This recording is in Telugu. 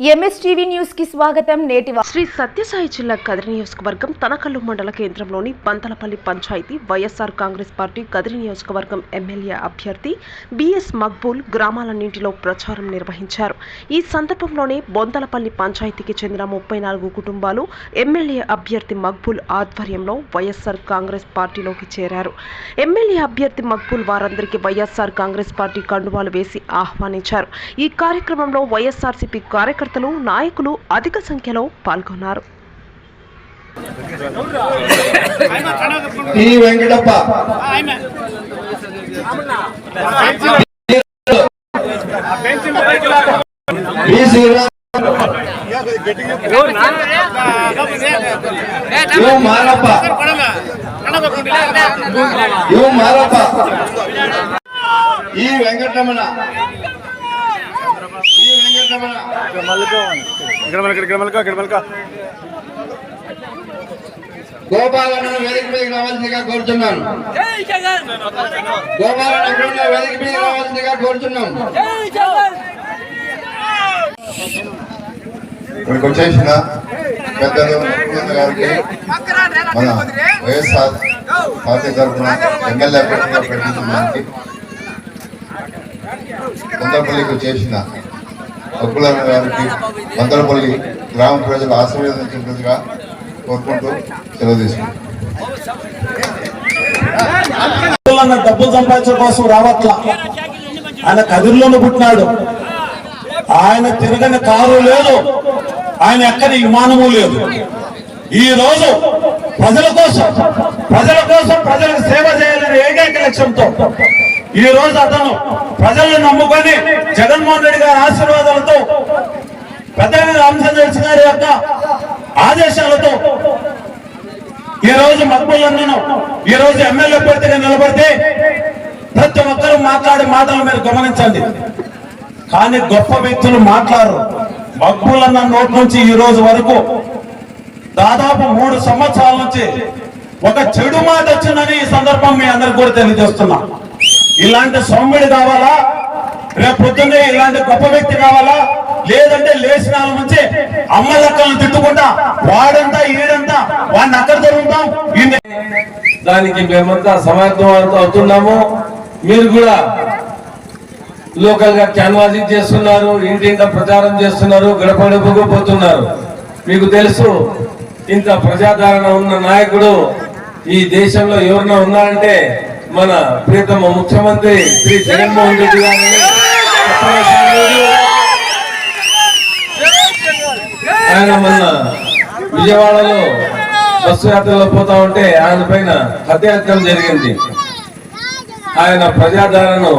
ఎంఎస్టీవీ న్యూస్కి స్వాగతం. నేటి శ్రీ సత్యసాయి జిల్లా కదిరి నియోజకవర్గం తనకల్లు మండల కేంద్రంలోని బంతలపల్లి పంచాయతీ వైఎస్ఆర్ కాంగ్రెస్ పార్టీ కదిరి నియోజకవర్గం ఎమ్మెల్యే అభ్యర్థి బిఎస్ మక్బూల్ గ్రామాలన్నింటిలో ప్రచారం నిర్వహించారు. ఈ సందర్భంలోనే బొంతలపల్లి పంచాయతీకి చెందిన ముప్పై నాలుగు కుటుంబాలు ఎమ్మెల్యే అభ్యర్థి మక్బూల్ ఆధ్వర్యంలో వైఎస్ఆర్ కాంగ్రెస్ పార్టీలోకి చేరారు. ఎమ్మెల్యే అభ్యర్థి మక్బూల్ వారందరికీ వైఎస్ఆర్ కాంగ్రెస్ పార్టీ కండువాలు వేసి ఆహ్వానించారు. ఈ కార్యక్రమంలో వైఎస్ఆర్సీపీ కార్యకర్తలు నాయకులు అధిక సంఖ్యలో పాల్గొన్నారు. ఈ వెంకటరమణ. ఈ వెంకటరమణ. ఇక్కడ మలక ఇక్కడ మలక ఇక్కడ మలక గోపాలను వేదిక మీదకి రావాల్సిందిగా కోరుతున్నాను గోపాలను ఎక్కడున్నా వేదిక మీదకి రావాల్సిందిగా కోరుతున్నాం ఇక్కడికి వచ్చేసిన పెద్దలు గారికి మన వైఎస్ఆర్ పార్టీ తరఫున ఎమ్మెల్యే అభ్యర్థిగా ప్రకటించడానికి కొందరపల్లికి వచ్చేసిన అబ్బుల గారికి మందరపల్లి గ్రామ ప్రజలు ఆశీర్వదించినట్టుగా కోరుకుంటూ సెలవు డబ్బులు సంపాదించడం కోసం రావట్లా. ఆయన కదిరిలోనే పుట్టినాడు. ఆయన తిరగని కారు లేదు. ఆయన ఎక్కడి విమానము లేదు. ఈ రోజు ప్రజల కోసం ప్రజల కోసం ప్రజలకు సేవ చేయాలనే ఏకైక లక్ష్యంతో ఈ రోజు అతను ప్రజలను నమ్ముకొని జగన్మోహన్ రెడ్డి గారి ఆశీర్వాదాలతో పెద్ద రామచంద్రరెడ్డి గారి యొక్క ఆదేశాలతో ఈ రోజు మక్బుల్లన్నను ఈ రోజు ఎమ్మెల్యే అభ్యర్థిగా నిలబడితే ప్రతి ఒక్కరూ మాట్లాడే మాటలు మీరు గమనించండి. కానీ గొప్ప వ్యక్తులు మాట్లాడరు. మక్బుల్లన్న నోటి నుంచి ఈ రోజు వరకు దాదాపు మూడు సంవత్సరాల నుంచి ఒక చెడు మాట వచ్చిందని ఈ సందర్భం మీ అందరికి కూడా తెలియజేస్తున్నా. ఇలాంటి సౌమ్యుడు కావాలా? రేపు పొద్దున్నే ఇలాంటి గొప్ప వ్యక్తి కావాలా? లేదంటే లేచిన వాళ్ళ నుంచి అమ్మ లెక్కలను తిట్టుకుంటా వాడంతా ఈడంతా వాడిని అక్కడ జరుగుతాం దానికి మేమంతా సమర్థం అవుతున్నాము. మీరు కూడా లోకల్గా క్యాన్వాసింగ్ చేస్తున్నారు ఇంటింట ప్రచారం చేస్తున్నారు గడప గడపకు పోతున్నారు. మీకు తెలుసు ఇంత ప్రజాదరణ ఉన్న నాయకుడు ఈ దేశంలో ఎవరైనా ఉన్నారంటే మన ప్రియతమ ముఖ్యమంత్రి శ్రీ జగన్మోహన్ రెడ్డి గారిని ఆయన మొన్న విజయవాడలో బస్సు యాత్రలో పోతా ఉంటే ఆయన పైన హత్యాయత్నం జరిగింది. ఆయన ప్రజాదరణను